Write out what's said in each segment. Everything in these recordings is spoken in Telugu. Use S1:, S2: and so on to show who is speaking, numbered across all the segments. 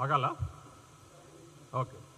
S1: Hágala. Okay.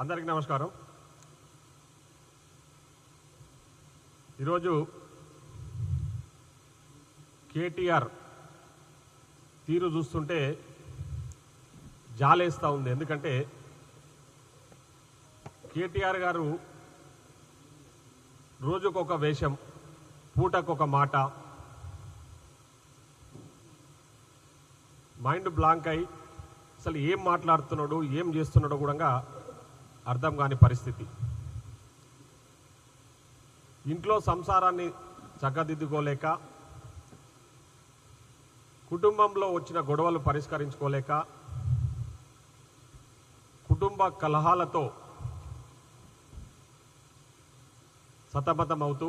S1: అందరికీ నమస్కారం. ఈరోజు కేటీఆర్ తీరు చూస్తుంటే జాలేస్తూ ఉంది. ఎందుకంటే కేటీఆర్ గారు రోజుకొక వేషం పూటకొక మాట. మైండ్ బ్లాంక్ అయి అసలు ఏం మాట్లాడుతున్నాడు ఏం చేస్తున్నాడో కూడా అర్థం కాని పరిస్థితి. ఇంట్లో సంసారాన్ని చక్కదిద్దుకోలేక కుటుంబంలో వచ్చిన గొడవలు పరిష్కరించుకోలేక కుటుంబ కలహాలతో సతమతమవుతూ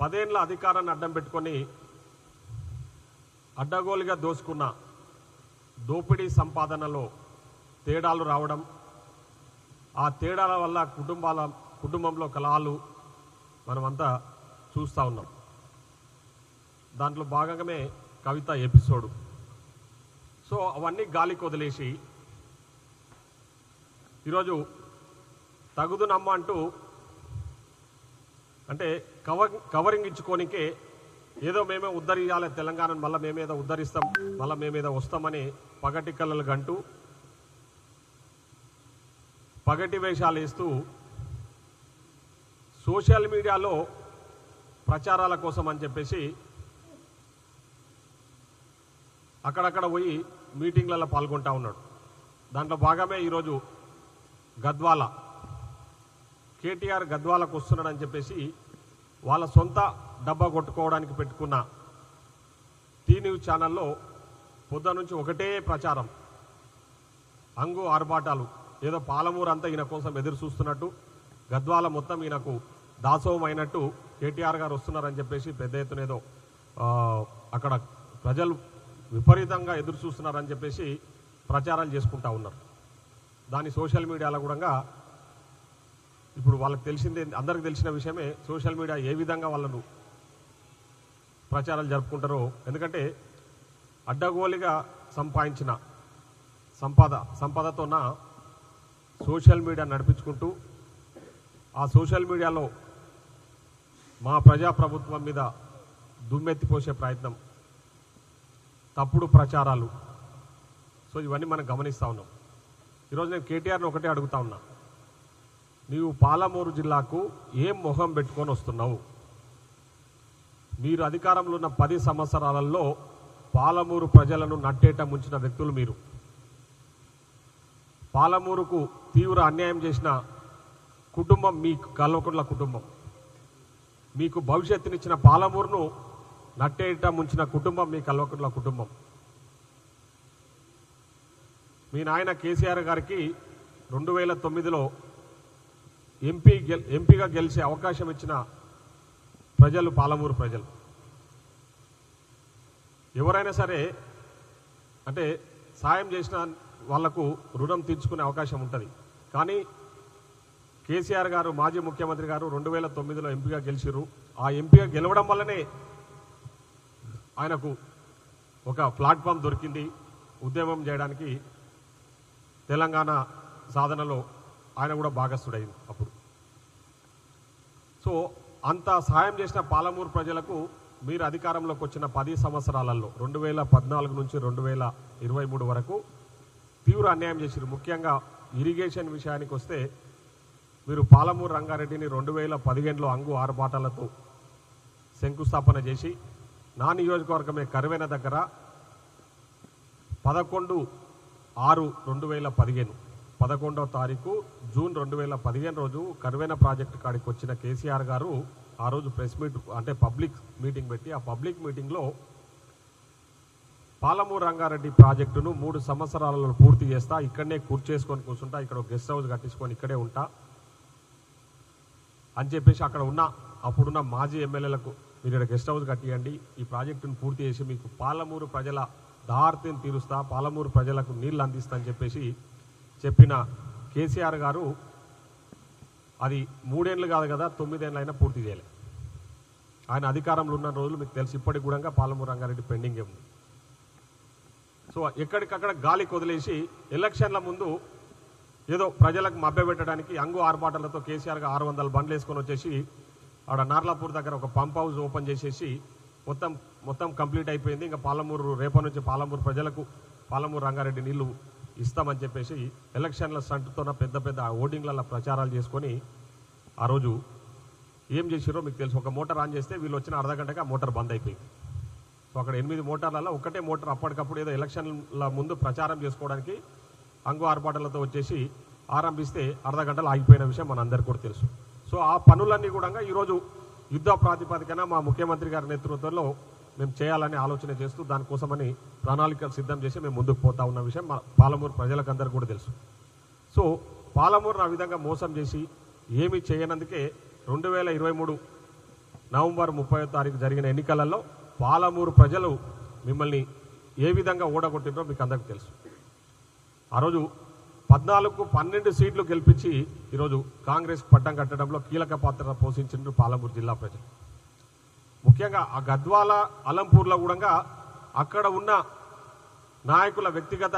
S1: పదేళ్ళ అధికారాన్ని అడ్డం పెట్టుకొని అడ్డగోలుగా దోసుకున్న దోపిడీ సంపాదనలో తేడాలు రావడం ఆ తేడాల వల్ల కుటుంబాల కుటుంబంలో కలహాలు మనమంతా చూస్తూ ఉన్నాం. దాంట్లో భాగంగానే కవిత ఎపిసోడు. సో అవన్నీ గాలికి వదిలేసి ఈరోజు తగుదునమ్మ అంటూ అంటే కవ కవరింగ్ ఇచ్చుకోనికే ఏదో మేమే ఉద్ధరించాలి తెలంగాణను మళ్ళీ మేమేదో ఉద్ధరిస్తాం మళ్ళీ మేమేదో వస్తామని పగటి కళ్ళలు గంటూ పగటి వేషాలు వేస్తూ సోషల్ మీడియాలో ప్రచారాల కోసం అని చెప్పేసి అక్కడక్కడ పోయి మీటింగ్లలో పాల్గొంటా ఉన్నాడు. దాంట్లో భాగమే ఈరోజు గద్వాల. కేటీఆర్ గద్వాలకు వస్తున్నాడని చెప్పేసి వాళ్ళ సొంత డబ్బా కొట్టుకోవడానికి పెట్టుకున్న టీ న్యూస్ ఛానల్లో పొద్దు నుంచి ఒకటే ప్రచారం. అంగు ఆర్భాటాలు. ఏదో పాలమూరు అంతా ఈయన కోసం ఎదురు చూస్తున్నట్టు గద్వాల మొత్తం ఈయనకు దాసోహం అయినట్టు కేటీఆర్ గారు వస్తున్నారని చెప్పేసి పెద్ద ఎత్తున ఏదో అక్కడ ప్రజలు విపరీతంగా ఎదురు చూస్తున్నారని చెప్పేసి ప్రచారాలు చేసుకుంటా ఉన్నారు. దాని సోషల్ మీడియాలో కూడా ఇప్పుడు వాళ్ళకి తెలిసిందే అందరికి తెలిసిన విషయమే సోషల్ మీడియా ఏ విధంగా వాళ్ళను ప్రచారాలు జరుపుకుంటారో. ఎందుకంటే అడ్డగోలిగా సంపాదించిన సంపద సంపదతోన సోషల్ మీడియా నడిపించుకుంటూ ఆ సోషల్ మీడియాలో మా ప్రజాప్రభుత్వం మీద దుమ్మెత్తిపోసే ప్రయత్నం తప్పుడు ప్రచారాలు. సో ఇవన్నీ మనం గమనిస్తూ ఉన్నాం. ఈరోజు నేను కేటీఆర్ని ఒకటే అడుగుతా ఉన్నా. నీవు పాలమూరు జిల్లాకు ఏం మొహం పెట్టుకొని వస్తున్నావు? మీరు అధికారంలో ఉన్న పది సంవత్సరాలలో పాలమూరు ప్రజలను నట్టేట ముంచిన వ్యక్తులు మీరు. పాలమూరుకు తీవ్ర అన్యాయం చేసిన కుటుంబం మీ కల్వకుండ్ల కుటుంబం. మీకు భవిష్యత్తునిచ్చిన పాలమూరును నట్టేట ముంచిన కుటుంబం మీ కల్వకుండ్ల కుటుంబం. మీ నాయన కేసీఆర్ గారికి రెండు వేల తొమ్మిదిలో ఎంపీ గెల్ ఎంపీగా గెలిచే అవకాశం ఇచ్చిన ప్రజలు పాలమూరు ప్రజలు. ఎవరైనా సరే అంటే సాయం చేసిన వాళ్ళకు రుణం తీర్చుకునే అవకాశం ఉంటుంది. కానీ కేసీఆర్ గారు మాజీ ముఖ్యమంత్రి గారు రెండు వేల తొమ్మిదిలో ఎంపీగా గెలిచిర్రు. ఆ ఎంపీగా గెలవడం వల్లనే ఆయనకు ఒక ప్లాట్ఫామ్ దొరికింది. ఉద్యమం చేయడానికి తెలంగాణ సాధనలో ఆయన కూడా భాగస్థుడైంది అప్పుడు. సో అంత సహాయం చేసిన పాలమూరు ప్రజలకు మీరు అధికారంలోకి వచ్చిన పది సంవత్సరాలలో రెండు వేల పద్నాలుగు నుంచి రెండు వేల ఇరవై మూడు వరకు తీవ్ర అన్యాయం చేశారు ముఖ్యంగా ఇరిగేషన్ విషయానికి వస్తే మీరు పాలమూరు రంగారెడ్డిని రెండు వేల పదిహేనులో అంగు ఆరుబాటాలతో శంకుస్థాపన చేసి నా నియోజకవర్గమే కరువైన దగ్గర పదకొండు ఆరు రెండు వేల పదిహేను. పదకొండవ తారీఖు జూన్ రెండు వేల పదిహేను రోజు కరువైన ప్రాజెక్టు కాడికి వచ్చిన కేసీఆర్ గారు ఆ రోజు ప్రెస్ మీట్ అంటే పబ్లిక్ మీటింగ్ పెట్టి ఆ పబ్లిక్ మీటింగ్లో పాలమూరు రంగారెడ్డి ప్రాజెక్టును మూడు సంవత్సరాలలో పూర్తి చేస్తా ఇక్కడనే కూర్చేసుకొని కూర్చుంటా ఇక్కడ గెస్ట్ హౌస్ కట్టించుకొని ఇక్కడే ఉంటా అని చెప్పేసి అక్కడ ఉన్న అప్పుడున్న మాజీ ఎమ్మెల్యేలకు మీరు ఇక్కడ గెస్ట్ హౌస్ కట్టియండి ఈ ప్రాజెక్టును పూర్తి చేసి మీకు పాలమూరు ప్రజల దార్తిని తీరుస్తా పాలమూరు ప్రజలకు నీళ్ళు అందిస్తా అని చెప్పేసి చెప్పిన కేసీఆర్ గారు అది మూడేళ్ళు కాదు కదా తొమ్మిదేళ్ళు అయినా పూర్తి చేయలేదు ఆయన అధికారంలో ఉన్న రోజులు మీకు తెలిసి ఇప్పటికి కూడా పాలమూరు రంగారెడ్డి పెండింగే ఉంది. సో ఎక్కడికక్కడ గాలికి వదిలేసి ఎలక్షన్ల ముందు ఏదో ప్రజలకు మభ్యపెట్టడానికి అంగు ఆర్భాటాలతో కేసీఆర్గా ఆరు వందల బండ్లు వేసుకొని వచ్చేసి ఆడ నార్లాపూర్ దగ్గర ఒక పంప్ హౌస్ ఓపెన్ చేసేసి మొత్తం మొత్తం కంప్లీట్ అయిపోయింది. ఇంకా పాలమూరు రేపటి నుంచి పాలమూరు ప్రజలకు పాలమూరు రంగారెడ్డి నీళ్ళు ఇస్తామని చెప్పేసి ఎలక్షన్ల సంటుతోన పెద్ద పెద్ద ఓటింగ్లలో ప్రచారాలు చేసుకొని ఆ రోజు ఏం చేసిరో మీకు తెలుసు. ఒక మోటార్ ఆన్ చేస్తే వీళ్ళు వచ్చిన అర్ధ గంటకి మోటార్ బంద్ అయిపోయింది. సో అక్కడ ఎనిమిది మోటార్లలో ఒకటే మోటార్ అప్పటికప్పుడు ఏదో ఎలక్షన్ల ముందు ప్రచారం చేసుకోవడానికి అంగు ఆర్పాటలతో వచ్చేసి ఆరంభిస్తే అర్ధ గంటలు ఆగిపోయిన విషయం మనందరికీ కూడా తెలుసు. సో ఆ పనులన్నీ కూడా ఈరోజు యుద్ధ ప్రాతిపదికన మా ముఖ్యమంత్రి గారి నేతృత్వంలో మేము చేయాలని ఆలోచన చేస్తూ దానికోసమని ప్రణాళికలు సిద్ధం చేసి మేము ముందుకు పోతా ఉన్న విషయం మా పాలమూరు ప్రజలకందరికీ కూడా తెలుసు. సో పాలమూరును ఆ విధంగా మోసం చేసి ఏమీ చేయనందుకే రెండు వేల ఇరవై మూడు నవంబర్ ముప్పై తారీఖు జరిగిన ఎన్నికలలో పాలమూరు ప్రజలు మిమ్మల్ని ఏ విధంగా ఓడగొట్టినో మీకు అందరికీ తెలుసు. ఆ రోజు పద్నాలుగు పన్నెండు సీట్లు గెలిపించి ఈరోజు కాంగ్రెస్ పట్టం కట్టడంలో కీలక పాత్ర పోషించిండ్రు పాలమూరు జిల్లా ప్రజలు. ముఖ్యంగా ఆ గద్వాల అలంపూర్లో కూడా అక్కడ ఉన్న నాయకుల వ్యక్తిగత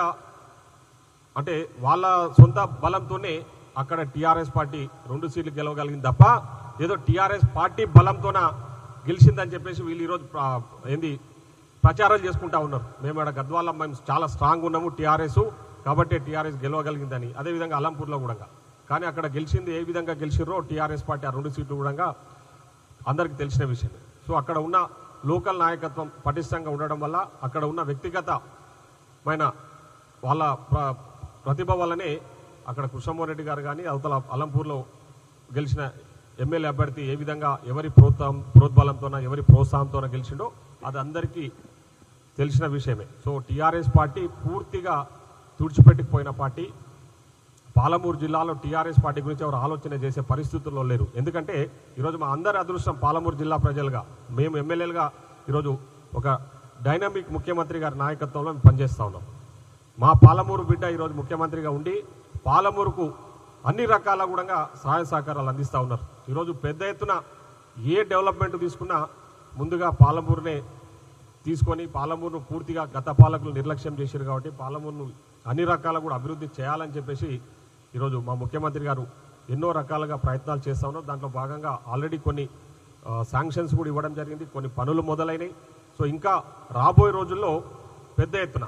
S1: అంటే వాళ్ళ సొంత బలంతోనే అక్కడ టీఆర్ఎస్ పార్టీ రెండు సీట్లు గెలవగలిగింది తప్ప ఏదో టీఆర్ఎస్ పార్టీ బలంతోన గెలిచిందని చెప్పేసి వీళ్ళు ఈరోజు ఏంది ప్రచారాలు చేసుకుంటా ఉన్నారు. మేము ఇక్కడ గద్వాల మేము చాలా స్ట్రాంగ్ ఉన్నాము టీఆర్ఎస్ కాబట్టి టీఆర్ఎస్ గెలవగలిగిందని. అదేవిధంగా అలంపూర్లో కూడా. కానీ అక్కడ గెలిచింది ఏ విధంగా గెలిచిర్రో టీఆర్ఎస్ పార్టీ ఆ రెండు సీట్లు కూడా అందరికీ తెలిసిన విషయమే. సో అక్కడ ఉన్న లోకల్ నాయకత్వం పటిష్టంగా ఉండడం వల్ల అక్కడ ఉన్న వ్యక్తిగతమైన వాళ్ళ ప్ర- ప్రతిభ వల్లనే అక్కడ కృష్ణమోహన్ రెడ్డి గారు కానీ అవతల అలంపూర్లో గెలిచిన ఎమ్మెల్యే అభ్యర్థి ఏ విధంగా ఎవరి ప్రోత్సాహం ప్రోద్బలంతోన ఎవరి ప్రోత్సాహంతోన గెలిచిండో అది అందరికీ తెలిసిన విషయమే. సో టీఆర్ఎస్ పార్టీ పూర్తిగా తుడిచిపెట్టుకుపోయిన పార్టీ. పాలమూరు జిల్లాలో టీఆర్ఎస్ పార్టీ గురించి ఎవరు ఆలోచన చేసే పరిస్థితుల్లో లేరు. ఎందుకంటే ఈరోజు మా అందరి అదృష్టం పాలమూరు జిల్లా ప్రజలుగా. మేము ఎమ్మెల్యేలుగా ఈరోజు ఒక డైనమిక్ ముఖ్యమంత్రి గారి నాయకత్వంలో మేము పనిచేస్తూ ఉన్నాం. మా పాలమూరు బిడ్డ ఈరోజు ముఖ్యమంత్రిగా ఉండి పాలమూరుకు అన్ని రకాల కూడా సహాయ సహకారాలు అందిస్తూ ఉన్నారు. ఈరోజు పెద్ద ఎత్తున ఏ డెవలప్మెంట్ తీసుకున్నా ముందుగా పాలమూరునే తీసుకొని పాలమూరును పూర్తిగా గత పాలకులు నిర్లక్ష్యం చేశారు కాబట్టి పాలమూరును అన్ని రకాల కూడా అభివృద్ధి చేయాలని చెప్పేసి ఈరోజు మా ముఖ్యమంత్రి గారు ఎన్నో రకాలుగా ప్రయత్నాలు చేస్తా ఉన్నారు. దాంట్లో భాగంగా ఆల్రెడీ కొన్ని శాంక్షన్స్ కూడా ఇవ్వడం జరిగింది. కొన్ని పనులు మొదలైనవి సో ఇంకా రాబోయే రోజుల్లో పెద్ద ఎత్తున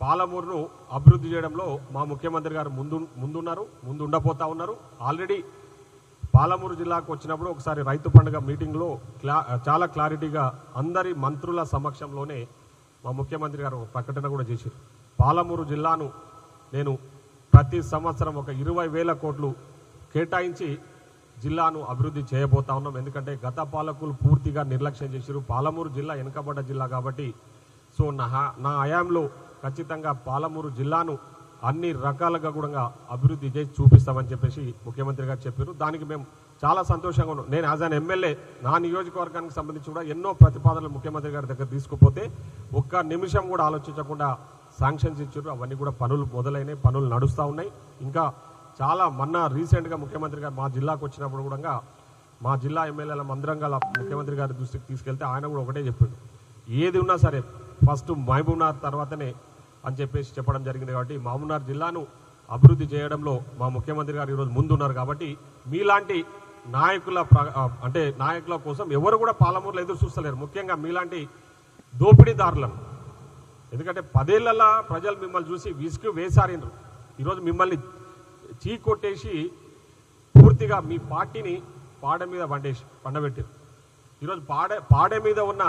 S1: పాలమూరును అభివృద్ధి చేయడంలో మా ముఖ్యమంత్రి గారు ముందు ముందున్నారు ముందు ఉండపోతా ఉన్నారు. ఆల్రెడీ పాలమూరు జిల్లాకు వచ్చినప్పుడు ఒకసారి రైతు పండుగ మీటింగ్లో క్లా చాలా క్లారిటీగా అందరి మంత్రుల సమక్షంలోనే మా ముఖ్యమంత్రి గారు ఒక ప్రకటన కూడా చేశారు. పాలమూరు జిల్లాను నేను ప్రతి సంవత్సరం ఒక ఇరవై వేల కోట్లు కేటాయించి జిల్లాను అభివృద్ధి చేయబోతా ఉన్నాం. ఎందుకంటే గత పాలకులు పూర్తిగా నిర్లక్ష్యం చేశారు. పాలమూరు జిల్లా వెనుకబడ్డ జిల్లా కాబట్టి సో నా నా హయాంలో ఖచ్చితంగా పాలమూరు జిల్లాను అన్ని రకాలుగా కూడా అభివృద్ధి చేసి చూపిస్తామని చెప్పేసి ముఖ్యమంత్రి గారు చెప్పారు. దానికి మేము చాలా సంతోషంగా ఉన్నాం. నేను యాజ్ అన్ ఎమ్మెల్యే నా నియోజకవర్గానికి సంబంధించి కూడా ఎన్నో ప్రతిపాదనలు ముఖ్యమంత్రి గారి దగ్గర తీసుకుపోతే ఒక్క నిమిషం కూడా ఆలోచించకుండా శాంక్షన్స్ ఇచ్చారు. అవన్నీ కూడా పనులు మొదలైనవి పనులు నడుస్తూ ఉన్నాయి. ఇంకా చాలా మొన్న రీసెంట్గా ముఖ్యమంత్రి గారు మా జిల్లాకు వచ్చినప్పుడు కూడా మా జిల్లా ఎమ్మెల్యేల మందరం గల ముఖ్యమంత్రి గారి దృష్టికి తీసుకెళ్తే ఆయన కూడా ఒకటే చెప్పిండు. ఏది ఉన్నా సరే ఫస్ట్ మహబూబ్నాథ్ తర్వాతనే అని చెప్పేసి చెప్పడం జరిగింది కాబట్టి మహబూబ్నగర్ జిల్లాను అభివృద్ధి చేయడంలో మా ముఖ్యమంత్రి గారు ఈరోజు ముందున్నారు కాబట్టి మీలాంటి నాయకుల అంటే నాయకుల కోసం ఎవరు కూడా పాలమూరులో ఎదురు చూస్తలేరు. ముఖ్యంగా మీలాంటి దోపిడీదారులను. ఎందుకంటే పదేళ్ళలో ప్రజలు మిమ్మల్ని చూసి విసుగు వేసారినరు ఈరోజు మిమ్మల్ని చీ కొట్టేసి పూర్తిగా మీ పార్టీని పాడ మీద పండేసి పండబెట్టారు. ఈరోజు పాడే పాడే మీద ఉన్న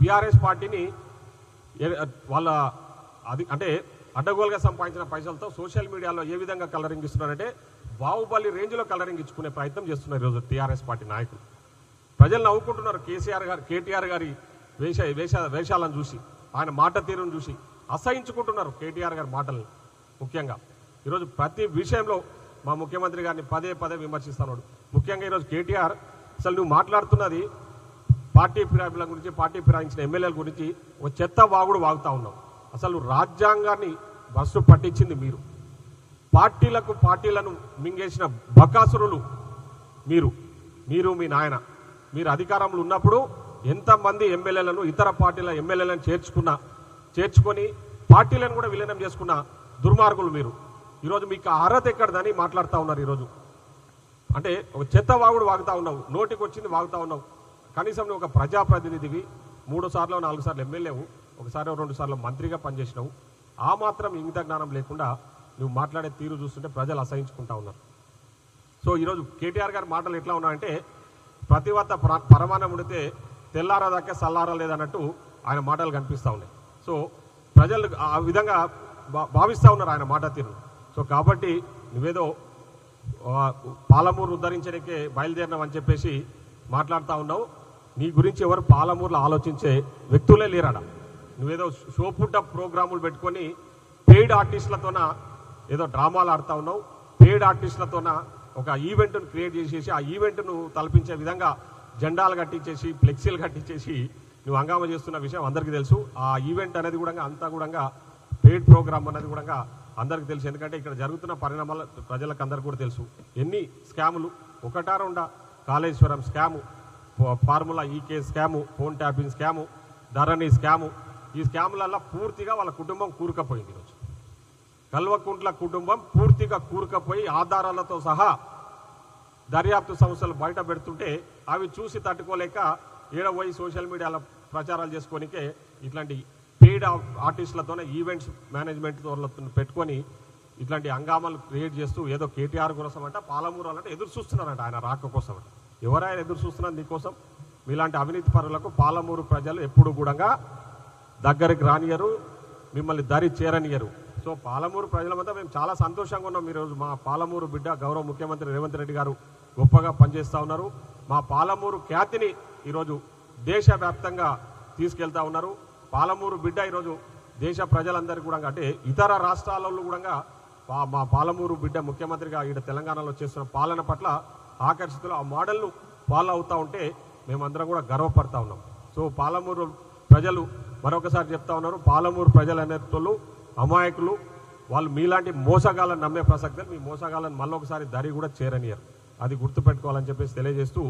S1: బీఆర్ఎస్ పార్టీని వాళ్ళ అది అంటే అడ్డగోలుగా సంపాదించిన పైసలతో సోషల్ మీడియాలో ఏ విధంగా కలరింగ్ ఇస్తున్నారంటే బాహుబలి రేంజ్లో కలరింగ్ ఇచ్చుకునే ప్రయత్నం చేస్తున్నారు ఈరోజు టీఆర్ఎస్ పార్టీ నాయకులు. ప్రజలు నవ్వుకుంటున్నారు కేసీఆర్ గారు కేటీఆర్ గారి వేష వేష వేషాలను చూసి ఆయన మాట తీరును చూసి అసహించుకుంటున్నారు కేటీఆర్ గారి మాటల్ని ముఖ్యంగా. ఈరోజు ప్రతి విషయంలో మా ముఖ్యమంత్రి గారిని పదే పదే విమర్శిస్తున్నాడు ముఖ్యంగా ఈరోజు కేటీఆర్ అసలు నువ్వు మాట్లాడుతున్నది పార్టీ ఫిరాయింపుల గురించి పార్టీ ఫిరాయించిన ఎమ్మెల్యేల గురించి ఒక చెత్త వాగుడు వాగుతా ఉన్నావు. అసలు రాజ్యాంగాన్ని బస్సు పట్టించింది మీరు. పార్టీలకు పార్టీలను మింగేసిన బకాసురులు మీరు. మీరు మీ నాయన. మీరు అధికారంలో ఉన్నప్పుడు ఎంతమంది ఎమ్మెల్యేలను ఇతర పార్టీల ఎమ్మెల్యేలను చేర్చుకున్నా చేర్చుకొని పార్టీలను కూడా విలీనం చేసుకున్న దుర్మార్గులు మీరు. ఈరోజు మీకు అర్హత ఎక్కడదని మాట్లాడుతూ ఉన్నారు ఈరోజు. అంటే ఒక చెత్త వాగుడు వాగుతూ ఉన్నావు నోటికి వచ్చింది వాగుతూ ఉన్నావు. కనీసం నువ్వు ఒక ప్రజాప్రతినిధివి మూడు సార్లు నాలుగు సార్లు ఎమ్మెల్యేవు. ఒకసారి రెండు సార్లు మంత్రిగా పనిచేసినావు. ఆ మాత్రం ఇంగిత జ్ఞానం లేకుండా నువ్వు మాట్లాడే తీరు చూస్తుంటే ప్రజలు అసహించుకుంటా ఉన్నారు. సో ఈరోజు కేటీఆర్ గారి మాటలు ఎట్లా ఉన్నాయంటే ప్రతివత ప్ర- పరమాణం ఉడితే తెల్లారదాకా సల్లారా లేదన్నట్టు ఆయన మాటలు కనిపిస్తూ ఉన్నాయి. సో ప్రజలు ఆ విధంగా భా- భావిస్తూ ఉన్నారు ఆయన మాట తీరు సో కాబట్టి నువ్వేదో పాలమూరు ఉద్ధరించడానికే బయలుదేరినావు చెప్పేసి మాట్లాడుతూ ఉన్నావు. నీ గురించి ఎవరు పాలమూరులో ఆలోచించే వ్యక్తులే లేరాడా నువ్వేదో సోపుట ప్రోగ్రాములు పెట్టుకొని పెయిడ్ ఆర్టిస్టులతోన ఏదో డ్రామాలు ఆడుతా ఉన్నావు. పెయిడ్ ఆర్టిస్టులతోన ఒక ఈవెంట్ను క్రియేట్ చేసేసి ఆ ఈవెంట్ను తలపించే విధంగా జెండాలు కట్టించేసి ఫ్లెక్సీలు కట్టించేసి నువ్వు హంగామా చేస్తున్న విషయం అందరికీ తెలుసు. ఆ ఈవెంట్ అనేది కూడా అంతా కూడా పెయిడ్ ప్రోగ్రామ్ అనేది కూడా అందరికీ తెలుసు. ఎందుకంటే ఇక్కడ జరుగుతున్న పరిణామాలు ప్రజలకు అందరికీ కూడా తెలుసు. ఎన్ని స్కాములు? ఒకటా రెండా? Kaleshwaram scam formula ఈకే scam phone tapping scam Dharani scam ఈ స్కాములల్లో పూర్తిగా వాళ్ళ కుటుంబం కూరుకపోయింది ఈరోజు. కల్వకుంట్ల కుటుంబం పూర్తిగా కూరుకపోయి ఆధారాలతో సహా దర్యాప్తు సంస్థలు బయట పెడుతుంటే అవి చూసి తట్టుకోలేక ఏడవోయి సోషల్ మీడియాలో ప్రచారాలు చేసుకోనికే ఇట్లాంటి పెయిడ్ ఆర్టిస్టులతోనే ఈవెంట్స్ మేనేజ్మెంట్ పెట్టుకొని ఇట్లాంటి హంగామాలు క్రియేట్ చేస్తూ ఏదో కేటీఆర్ కోసం అంట పాలమూరు అంటే ఎదురు చూస్తున్నారంట ఆయన రాక కోసం అంట. ఎవరైనా ఎదురు చూస్తున్నారు నీకోసం? మీలాంటి అవినీతి పరులకు పాలమూరు ప్రజలు ఎప్పుడు కూడా దగ్గరికి రానియరు మిమ్మల్ని దరి చేరనియరు. సో పాలమూరు ప్రజలమంతా మేము చాలా సంతోషంగా ఉన్నాం ఈరోజు. మా పాలమూరు బిడ్డ గౌరవ ముఖ్యమంత్రి రేవంత్ రెడ్డి గారు గొప్పగా పనిచేస్తూ ఉన్నారు. మా పాలమూరు ఖ్యాతిని ఈరోజు దేశవ్యాప్తంగా తీసుకెళ్తా ఉన్నారు. పాలమూరు బిడ్డ ఈరోజు దేశ ప్రజలందరికీ కూడా అంటే ఇతర రాష్ట్రాలలో కూడా మా పాలమూరు బిడ్డ ముఖ్యమంత్రిగా ఈడ తెలంగాణలో చేస్తున్న పాలన పట్ల ఆకర్షితులు. ఆ మోడల్ను ఫాలో అవుతూ ఉంటే మేమందరం కూడా గర్వపడతా ఉన్నాం. సో పాలమూరు ప్రజలు మరొకసారి చెప్తా ఉన్నారు పాలమూరు ప్రజలు అనేటోళ్ళు అమాయకులు వాళ్ళు మీలాంటి మోసగాళ్ళని నమ్మే ప్రసక్తి మీ మోసగాళ్ళని మళ్ళొకసారి దరి కూడా చేరనియరు. అది గుర్తుపెట్టుకోవాలని చెప్పేసి తెలియజేస్తూ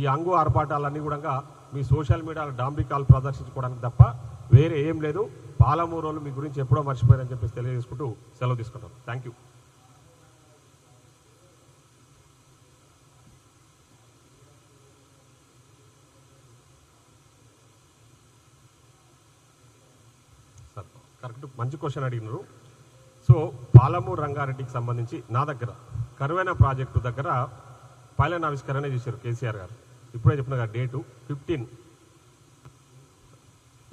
S1: ఈ అంగు ఆర్పాటాలన్నీ కూడా మీ సోషల్ మీడియాలో డాంబికాలు ప్రదర్శించుకోవడానికి తప్ప వేరే ఏం లేదు. పాలమూరు మీ గురించి ఎప్పుడో మర్చిపోయారని చెప్పేసి తెలియజేసుకుంటూ సెలవు తీసుకుంటాం థ్యాంక్ యూ సార్ కరెక్ట్ మంచి క్వశ్చన్ అడిగినారు. సో పాలమూరు రంగారెడ్డికి సంబంధించి నా దగ్గర కరువైన ప్రాజెక్టు దగ్గర పైలన్ ఆవిష్కరణ చేశారు కేసీఆర్ గారు. ఇప్పుడే చెప్పిన కదా date fifteen.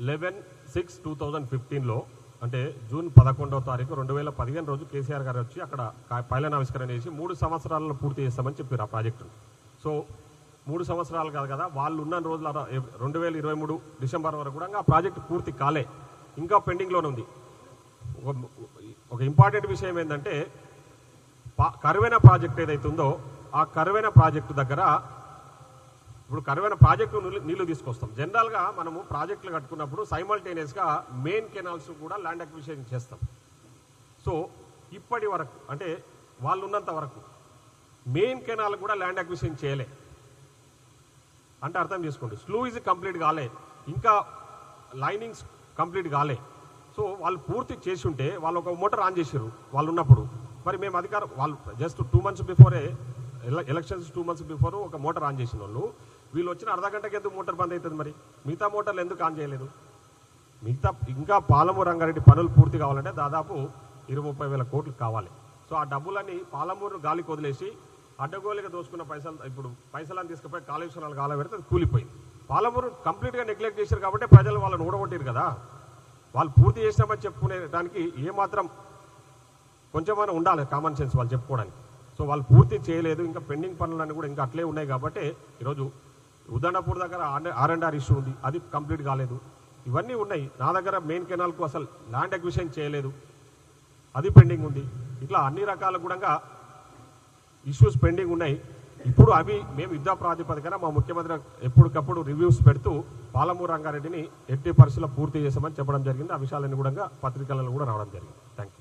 S1: Eleven six two thousand ఫిఫ్టీన్లో అంటే జూన్ పదకొండవ తారీఖు రెండు వేల పదిహేను రోజు కేసీఆర్ గారు వచ్చి అక్కడ పైలన్ ఆవిష్కరణ చేసి మూడు సంవత్సరాలలో పూర్తి చేస్తామని చెప్పారు ఆ ప్రాజెక్టును. సో మూడు సంవత్సరాలు కాదు కదా వాళ్ళు ఉన్న రోజుల రెండు వేల ఇరవై మూడు డిసెంబర్ వరకు కూడా ఆ ప్రాజెక్టు పూర్తి కాలే. ఇంకా పెండింగ్లోనే ఉంది. ఒక ఇంపార్టెంట్ విషయం ఏంటంటే కరువైన ప్రాజెక్ట్ ఏదైతే ఉందో ఆ కరువైన ప్రాజెక్టు దగ్గర ఇప్పుడు కరువైన ప్రాజెక్టు నీళ్ళు తీసుకొస్తాం. జనరల్గా మనము ప్రాజెక్టులు కట్టుకున్నప్పుడు సైమల్టేనియస్గా మెయిన్ కెనాల్స్ కూడా ల్యాండ్ అక్విజిషన్ చేస్తాం. సో ఇప్పటి వరకు అంటే వాళ్ళు ఉన్నంత వరకు మెయిన్ కెనాల్ కూడా ల్యాండ్ అక్విజిషన్ చేయలే. అంటే అర్థం చేసుకోండి. స్లూ కంప్లీట్ కాలే. ఇంకా లైనింగ్స్ కంప్లీట్ కాలే. సో వాళ్ళు పూర్తి చేసి ఉంటే వాళ్ళు ఒక మోటార్ ఆన్ చేశారు వాళ్ళు ఉన్నప్పుడు. మరి మేము అధికారం వాళ్ళు just two months before elections two months before ఒక మోటార్ ఆన్ చేసిన వాళ్ళు. వీళ్ళు వచ్చిన అర్ధ గంటకి ఎందుకు మోటార్ బంద్ అవుతుంది మరి? మిగతా మోటార్లు ఎందుకు ఆన్ చేయలేదు? మిగతా ఇంకా పాలమూరు రంగారెడ్డి పనులు పూర్తి కావాలంటే దాదాపు ఇరవై ముప్పై వేల కోట్లు కావాలి. సో ఆ డబ్బులన్నీ పాలమూరు గాలికి వదిలేసి అడ్డగోలిగా దోసుకున్న పైసలు ఇప్పుడు పైసలను తీసుకుపోయి కాళేశ్వరాలు గాల పెడితే అది కూలిపోయింది. పాలమూరు కంప్లీట్గా నెగ్లెక్ట్ చేశారు కాబట్టి ప్రజలు వాళ్ళని ఊడగొట్టారు కదా. వాళ్ళు పూర్తి చేసినామని చెప్పుకునేదానికి ఏమాత్రం కొంచెమైనా ఉండాలి కామన్ సెన్స్ వాళ్ళు చెప్పుకోవడానికి. సో వాళ్ళు పూర్తి చేయలేదు ఇంకా పెండింగ్ పనులన్నీ కూడా ఇంకా అట్లే ఉన్నాయి కాబట్టి ఈరోజు ఉదండపూర్ దగ్గర ఆర్ అండ్ ఆర్ ఇష్యూ ఉంది అది కంప్లీట్ కాలేదు. ఇవన్నీ ఉన్నాయి. నా దగ్గర మెయిన్ కెనాల్కు అసలు ల్యాండ్ అక్విషన్ చేయలేదు. అది పెండింగ్ ఉంది. ఇట్లా అన్ని రకాల కూడా ఇష్యూస్ పెండింగ్ ఉన్నాయి. ఇప్పుడు అవి మేము యుద్ధ ప్రాతిపదికన మా ముఖ్యమంత్రి ఎప్పటికప్పుడు రివ్యూస్ పెడుతూ పాలమూరు రంగారెడ్డిని ఎట్టి పరిస్థితుల్లో పూర్తి చేసామని చెప్పడం జరిగింది. ఆ విషయాలన్నీ కూడా పత్రికలలో కూడా రావడం జరిగింది. Thank you